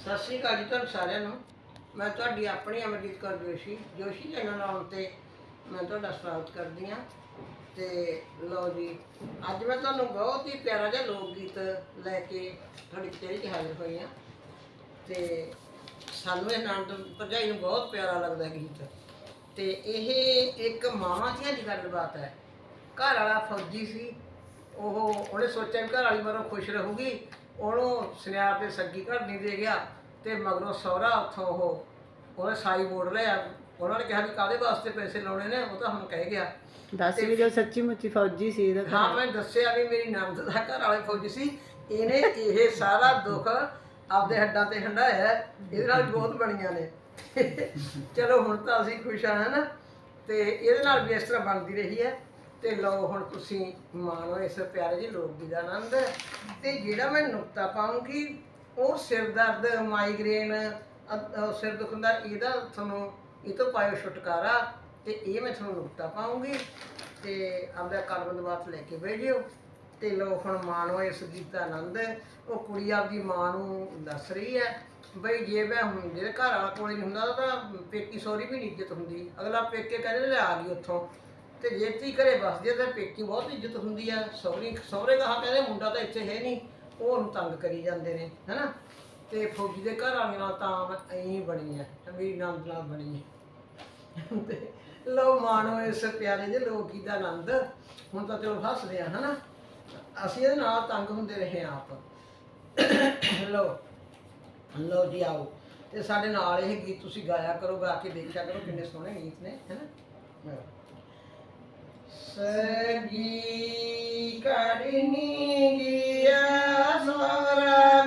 ਸਤਿ ਸ਼੍ਰੀ ਅਕਾਲ ਜੀ ਤੁਹਾਨੂੰ ਸਾਰਿਆਂ ਨੂੰ। ਮੈਂ ਤੁਹਾਡੀ ਆਪਣੀ ਅਮਰਜੀਤ ਕੌਰ ਜੋਸ਼ੀ ਜੋਸ਼ੀ ਚੈਨਲ ਆਉਣ ਤੇ ਮੈਂ ਤੁਹਾਡਾ ਸਵਾਗਤ ਕਰਦੀ ਹਾਂ। ਤੇ ਲਓ ਜੀ, ਅੱਜ ਮੈਂ ਤੁਹਾਨੂੰ ਬਹੁਤ ਹੀ ਪਿਆਰਾ ਜਿਹਾ ਲੋਕ ਗੀਤ ਲੈ ਕੇ ਤੁਹਾਡੀ ਕਚਹਿਰੀ 'ਚ ਹਾਜ਼ਰ ਹੋਈ ਹਾਂ। ਤੇ ਸਾਨੂੰ ਇਹ ਨੰਦ ਭਰਜਾਈ ਨੂੰ ਬਹੁਤ ਪਿਆਰਾ ਲੱਗਦਾ ਗੀਤ। ਤੇ ਇਹ ਇੱਕ ਮਾਵਾਂ ਦੀਆਂ ਦੀ ਗੱਲਬਾਤ ਹੈ। ਘਰ ਵਾਲਾ ਫੌਜੀ ਸੀ, ਉਹ ਉਹਨੇ ਸੋਚਿਆ ਵੀ ਘਰ ਵਾਲੀ ਮਰੋਂ ਖੁਸ਼ ਰਹੂਗੀ। ਉਹਨੂੰ ਸੁਨਿਆਰ ਤੇ ਸੱਗੀ ਘਰ ਨਹੀਂ ਦੇ ਗਿਆ ਤੇ ਮਗਰੋਂ ਸਹੁਰਾ ਉੱਥੋਂ ਉਹ ਉਹਨੇ ਸਾਈ ਮੋੜ ਲਿਆ। ਉਹਨਾਂ ਨੇ ਕਿਹਾ ਵੀ ਕਾਦੇ ਵਾਸਤੇ ਪੈਸੇ ਲਾਉਣੇ ਨੇ ਉਹ ਤਾਂ ਹੁਣ ਕਹਿ ਗਿਆ। ਦੱਸ ਵੀ ਜੋ ਸੱਚੀ ਮੁੱਚੀ ਫੌਜੀ ਸੀ ਇਹਦਾ ਹਾਂ ਮੈਂ ਦੱਸਿਆ ਵੀ ਮੇਰੀ ਨੰਦ ਦਾ ਘਰ ਵਾਲੇ ਫੌਜੀ ਸੀ। ਇਹਨੇ ਇਹ ਸਾਰਾ ਦੁੱਖ ਆਪਦੇ ਹੱਡਾਂ ਤੇ ਹੰਡਾਇਆ। ਇਹਦੇ ਨਾਲ ਬਹੁਤ ਬਣੀਆਂ ਨੇ। ਚਲੋ ਹੁਣ ਤਾਂ ਅਸੀਂ ਖੁਸ਼ ਹਾਂ ਨਾ ਤੇ ਇਹਦੇ ਨਾਲ ਵੀ ਇਸ ਤਰ੍ਹਾਂ ਬਣਦੀ ਰਹੀ ਹੈ। ਤੇ ਲਓ ਹੁਣ ਤੁਸੀਂ ਮਾਣੋ ਇਸ ਪਿਆਰੇ ਜੀ ਲੋਕ ਦੀ ਦਾ ਆਨੰਦ ਤੇ ਜਿਹੜਾ ਮੈਂ ਨੁਕਤਾ ਪਾਉਂਗੀ, ਉਹ ਸਿਰ ਦਰਦ ਮਾਈਗ੍ਰੇਨ ਅ- ਅ- ਸਿਰ ਦੁਖਦਾ ਇਹਦਾ ਤੁਹਾਨੂੰ, ਇਹ ਤੋਂ ਪਾਇਓ ਛੁਟਕਾਰਾ ਤੇ ਇਹ ਮੈਂ ਤੁਹਾਨੂੰ ਨੁਕਤਾ ਪਾਉਂਗੀ। ਤੇ ਆਪਦਾ ਕਲਮਦ ਬਾਤ ਲੈ ਕੇ ਬਹਿ ਜਿਓ। ਤੇ ਲੋ ਹੁਣ ਮਾਣੋ ਇਸ ਗੀਤ ਦਾ ਆਨੰਦ ਉਹ ਕੁੜੀ ਆਪਦੀ ਮਾਂ ਨੂੰ ਦੱਸ ਰਹੀ ਹੈ, ਬਈ ਜੇ ਮੈਂ ਹੁਣ ਜਿਹੜੇ ਘਰ ਵਾਲਾ ਕੋਲੇ ਨਹੀਂ ਹੁੰਦਾ ਤਾਂ ਪੇਕੀ ਸੋਰੀ ਵੀ ਨਹੀਂ ਇੱਜ਼ਤ ਹੁੰਦੀ। ਅਗਲਾ ਪੇਕੇ ਕਹਿੰਦੇ, ਲੈ ਆ ਗਈ ਉੱਥੋਂ। ਤੇ ਜੇ ਤੀ ਘਰੇ ਵਸਦੀ ਹੈ ਤਾਂ ਪੇਕੀ ਬਹੁਤ ਇੱਜ਼ਤ ਹੁੰਦੀ ਆ। ਸਹੁਰੀ, ਸਹੁਰੇ ਕਹਾ ਕਹਿੰਦੇ ਮੁੰਡਾ ਤਾਂ ਇੱਥੇ ਹੈ ਨਹੀਂ, ਉਹ ਉਹਨੂੰ ਤੰਗ ਕਰੀ ਜਾਂਦੇ ਨੇ, ਹੈਨਾ? ਤੇ ਫੌਜੀ ਦੇ ਘਰ ਵਾਲੇ ਨਾਲ ਤਾਂ ਐਂ ਬਣੀ ਹੈ ਮੇਰੀ ਨੰਦ ਨਾਲ ਬਣੀ ਹੈ ਤੇ ਲਓ ਮਾਣੋ ਇਸ ਪਿਆਰੇ ਦੇ ਲੋਕ ਗੀਤ ਦਾ ਆਨੰਦ। ਹੁਣ ਤਾਂ ਚਲੋ ਹੱਸਦੇ ਆ, ਹਨਾ? ਅਸੀਂ ਇਹਦੇ ਨਾਲ ਤੰਗ ਹੁੰਦੇ ਰਹੇ ਹਾਂ ਆਪ। ਲਓ ਲਓ ਜੀ ਆਓ। ਤੇ ਸਾਡੇ ਨਾਲ ਇਹ ਗੀਤ ਤੁਸੀਂ ਗਾਇਆ ਕਰੋ, ਗਾ ਕੇ ਦੇਖਿਆ ਕਰੋ ਕਿੰਨੇ ਸੋਹਣੇ ਗੀਤ ਨੇ, ਹੈਨਾ? segi kali ini dia seorang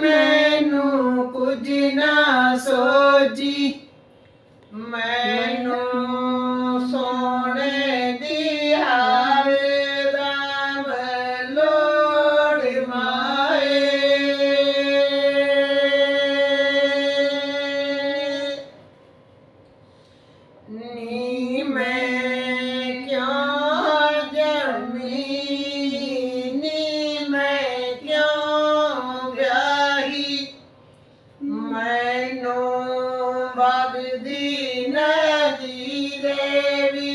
ਮੈਨੂੰ ਕੁਝ ਨਾ ਸੋ ਮੈਨੂੰ ਵਗਦੀ ਨਦੀ ਦੇਵੀ।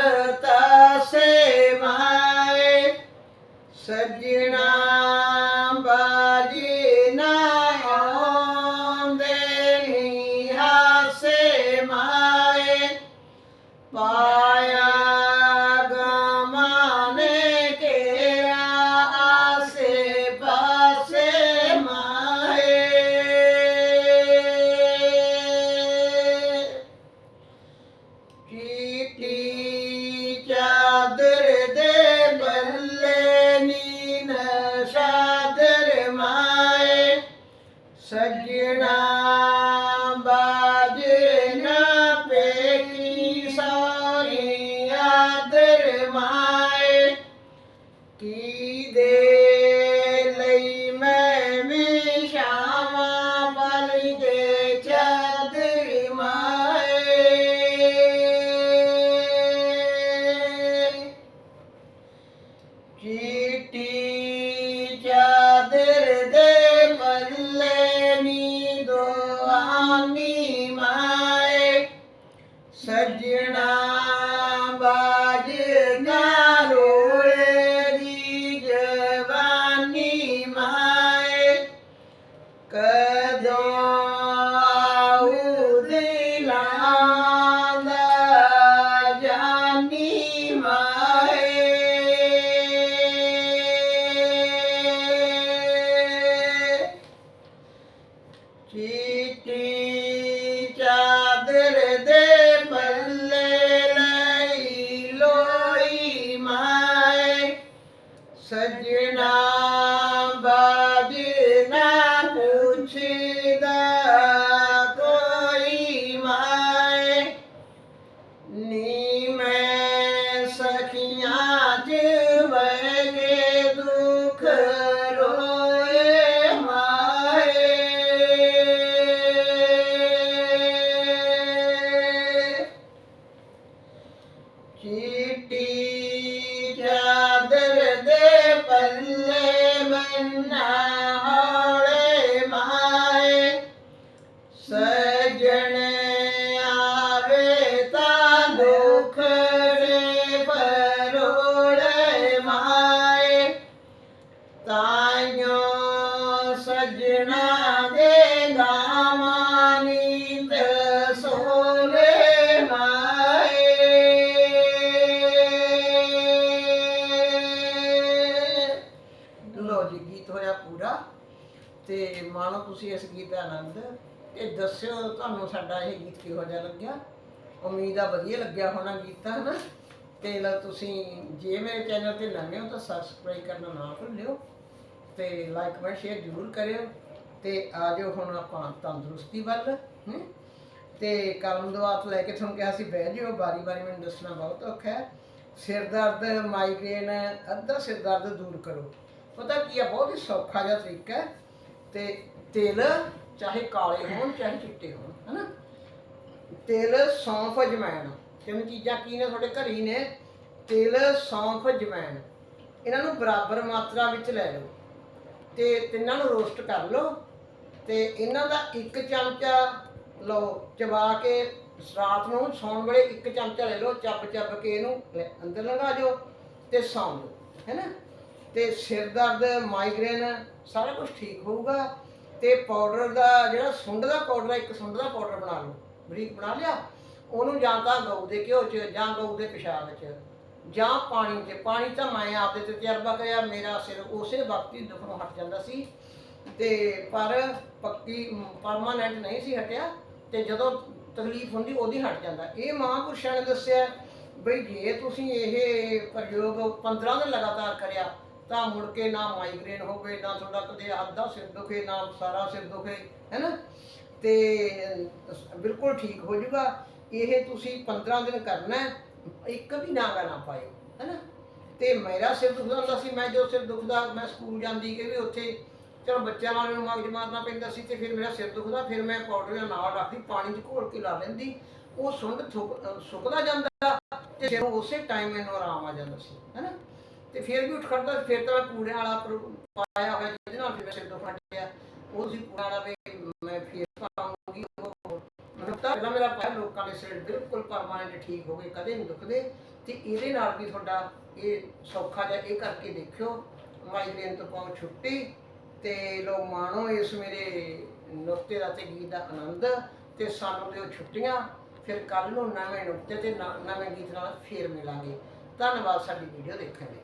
કરતા સે માય ਚੀਟੀ and I. ਤੁਸੀਂ ਇਸ ਗੀਤ ਦਾ ਆਨੰਦ ਤੇ ਦੱਸਿਓ ਤੁਹਾਨੂੰ ਸਾਡਾ ਇਹ ਗੀਤ ਕਿਹੋ ਜਿਹਾ ਲੱਗਿਆ? ਉਮੀਦ ਆ ਵਧੀਆ ਲੱਗਿਆ ਹੋਣਾ ਗੀਤ। ਹਨਾ? ਤੇ ਲਓ ਤੁਸੀਂ ਜੇ ਮੇਰੇ ਚੈਨਲ ਤੇ ਨਵੇਂ ਹੋ ਤਾਂ ਸਬਸਕ੍ਰਾਈਬ ਕਰਨਾ ਨਾ ਭੁੱਲਿਓ ਤੇ ਲਾਈਕ ਕਮੈਂਟ ਸ਼ੇਅਰ ਜ਼ਰੂਰ ਕਰਿਓ ਤੇ ਆਜੋ ਹੁਣ ਆਪਾਂ ਤੰਦਰੁਸਤੀ ਵੱਲ? ਤੇ ਕਲਮ ਦਵਾਤ ਲੈ ਕੇ ਤੁਹਾਨੂੰ ਕਿਹਾ ਸੀ ਬਹਿ ਜਿਓ ਬਾਰੀ ਬਾਰੀ ਮੈਨੂੰ ਦੱਸਣਾ ਬਹੁਤ ਔਖਾ ਹੈ। ਸਿਰ ਦਰਦ ਮਾਈਗ੍ਰੇਨ ਅੱਧਾ ਸਿਰ ਦਰਦ ਦੂਰ ਕਰੋ। ਪਤਾ ਕੀ ਆ ਬਹੁਤ ਹੀ ਸੌਖਾ ਜਿਹਾ ਤਰੀਕਾ ਹੈ। ਤੇ ਤਿਲ, ਚਾਹੇ ਕਾਲੇ ਹੋਣ, ਚਾਹੇ ਚਿੱਟੇ ਹੋਣ, ਹਨਾ? ਤਿਲ ਸੌਂਫ ਅਜਵਾਇਣ ਤਿੰਨ ਚੀਜ਼ਾਂ ਕੀ ਨੇ ਤੁਹਾਡੇ ਘਰ ਹੀ ਨੇ? ਤਿਲ ਸੌਂਫ ਅਜਵਾਇਣ ਇਹਨਾਂ ਨੂੰ ਬਰਾਬਰ ਮਾਤਰਾ ਵਿੱਚ ਲੈ ਲਓ। ਤੇ ਤਿੰਨਾਂ ਨੂੰ ਰੋਸਟ ਕਰ ਲਓ। ਤੇ ਇਹਨਾਂ ਦਾ ਇੱਕ ਚਮਚਾ ਲਓ, ਚਬਾ ਕੇ ਰਾਤ ਨੂੰ ਸੌਣ ਵੇਲੇ ਇੱਕ ਚਮਚਾ ਲੈ ਲਓ, ਚੱਬ ਚੱਬ ਕੇ ਇਹਨੂੰ ਅੰਦਰ ਲੰਘਾ ਦਿਓ ਤੇ ਸੌਂ ਲਓ ਹੈਨਾ? ਤੇ ਸਿਰ ਦਰਦ ਮਾਈਗ੍ਰੇਨ ਸਾਰਾ ਕੁਝ ਠੀਕ ਹੋਊਗਾ। ਤੇ ਪਾਊਡਰ ਦਾ ਜਿਹੜਾ ਸੁੰਡ ਦਾ ਪਾਊਡਰ ਇੱਕ ਸੁੰਡ ਦਾ ਪਾਊਡਰ ਬਣਾ ਲਓ। ਬਰੀਕ ਬਣਾ ਲਿਆ, ਉਹਨੂੰ ਜਾਂ ਤਾਂ ਗਊ ਦੇ ਘਿਓ 'ਚ ਜਾਂ ਗਊ ਦੇ ਪਿਸ਼ਾਬ 'ਚ, ਜਾਂ ਪਾਣੀ 'ਚ। ਪਾਣੀ ਤਾਂ ਮੈਂ ਆਪਦੇ ਤੇ ਤਜਰਬਾ ਕਰਿਆ, ਮੇਰਾ ਸਿਰ ਉਸੇ ਵਕਤ ਹੀ ਦੁਖਣੋਂ ਹਟ ਜਾਂਦਾ ਸੀ। ਤੇ ਪਰ ਪੱਕੀ ਪਰਮਾਨੈਂਟ ਨਹੀਂ ਸੀ ਹਟਿਆ, ਤੇ ਜਦੋਂ ਤਕਲੀਫ ਹੁੰਦੀ ਉਹਦੀ ਹਟ ਜਾਂਦਾ। ਇਹ ਮਹਾਂਪੁਰਸ਼ਾਂ ਨੇ ਦੱਸਿਆ, ਬਈ ਜੇ ਤੁਸੀਂ ਇਹ ਪ੍ਰਯੋਗ 15 ਦਿਨ ਲਗਾਤਾਰ ਕਰਿਆ ਤਾਂ ਮੁੜ ਕੇ ਨਾ ਮਾਈਗ੍ਰੇਨ ਹੋਵੇ, ਨਾ ਤੁਹਾਡਾ ਕਦੇ ਅੱਧਾ ਸਿਰ ਦੁਖੇ, ਨਾ ਸਾਰਾ ਸਿਰ ਦੁਖੇ, ਹੈਨਾ? ਤੇ ਬਿਲਕੁਲ ਠੀਕ ਹੋ ਜਾਊਗਾ। ਇਹ ਤੁਸੀਂ 15 ਦਿਨ ਕਰਨਾ ਇੱਕ ਵੀ ਨਾਗਾ ਨਾ ਪਾਇਓ, ਹੈਨਾ? ਤੇ ਮੇਰਾ ਸਿਰ ਦੁਖਦਾ ਹੁੰਦਾ ਸੀ, ਮੈਂ ਜੋ ਸਿਰ ਦੁਖਦਾ, ਮੈਂ ਸਕੂਲ ਜਾਂਦੀ ਕਿ ਵੀ ਉੱਥੇ, ਚਲੋ ਬੱਚਿਆਂ ਨਾਲ ਮੈਨੂੰ ਮਗਜ ਮਾਰਨਾ ਪੈਂਦਾ ਸੀ ਤੇ ਫਿਰ ਮੇਰਾ ਸਿਰ ਦੁਖਦਾ, ਫਿਰ ਮੈਂ ਪਾਊਡਰ ਦੇ ਨਾਲ ਰੱਖਦੀ, ਪਾਣੀ 'ਚ ਘੋਲ ਕੇ ਲਾ ਲੈਂਦੀ। ਉਹ ਸੁੰਡ ਥੁੱਕ- ਸੁੱਕਦਾ ਜਾਂਦਾ ਤੇ ਫਿਰ ਉਸੇ ਟਾਈਮ ਮੈਨੂੰ ਆਰਾਮ ਆ ਜਾਂਦਾ ਸੀ, ਹੈਨਾ? ਤੇ ਫਿਰ ਵੀ ਉੱਠ ਖੜਦਾ, ਫਿਰ ਤਾਂ ਮੈਂ ਕੂੜੇ ਵਾਲਾ ਪਾਇਆ ਹੋਇਆ, ਜਿਹਦੇ ਨਾਲ ਫਿਰ ਸਿਰ ਦੁਖ ਹਟਿਆ ਉਹ ਸੀ ਕੂੜਾ ਵਾਲਾ ਵੀ ਮੈਂ ਫਿਰ ਪਾਉਂਗੀ, ਉਹ ਮਤਲਬ ਤਾਂ ਪਹਿਲਾਂ ਮੇਰਾ ਪਾਇਆ, ਲੋਕਾਂ ਦੇ ਸਿਰ ਬਿਲਕੁਲ ਪਰਮਾਨੈਂਟ ਠੀਕ ਹੋ ਗਏ, ਕਦੇ ਨਹੀਂ ਦੁਖਦੇ। ਤੇ ਇਹਦੇ ਨਾਲ ਵੀ ਤੁਹਾਡਾ ਇਹ ਸੌਖਾ ਜਿਹਾ ਇਹ ਕਰਕੇ ਦੇਖਿਓ ਮਾਈਗ੍ਰੇਨ ਤੋਂ ਪਾਓ ਛੁੱਟੀ ਤੇ ਲੋ ਮਾਣੋ ਇਸ ਮੇਰੇ ਨੁਕਤੇ ਦਾ ਤੇ ਗੀਤ ਦਾ ਆਨੰਦ ਤੇ ਸਾਨੂੰ ਦਿਓ ਛੁੱਟੀਆਂ। ਫਿਰ ਕੱਲ ਨੂੰ ਨਵੇਂ ਨੁਕਤੇ ਤੇ ਨਵੇਂ ਗੀਤ ਨਾਲ ਫੇਰ ਮਿਲਾਂਗੇ। ਧੰਨਵਾਦ, ਸਾਡੀ ਵੀਡੀਓ ਦੇਖਣ ਲਈ।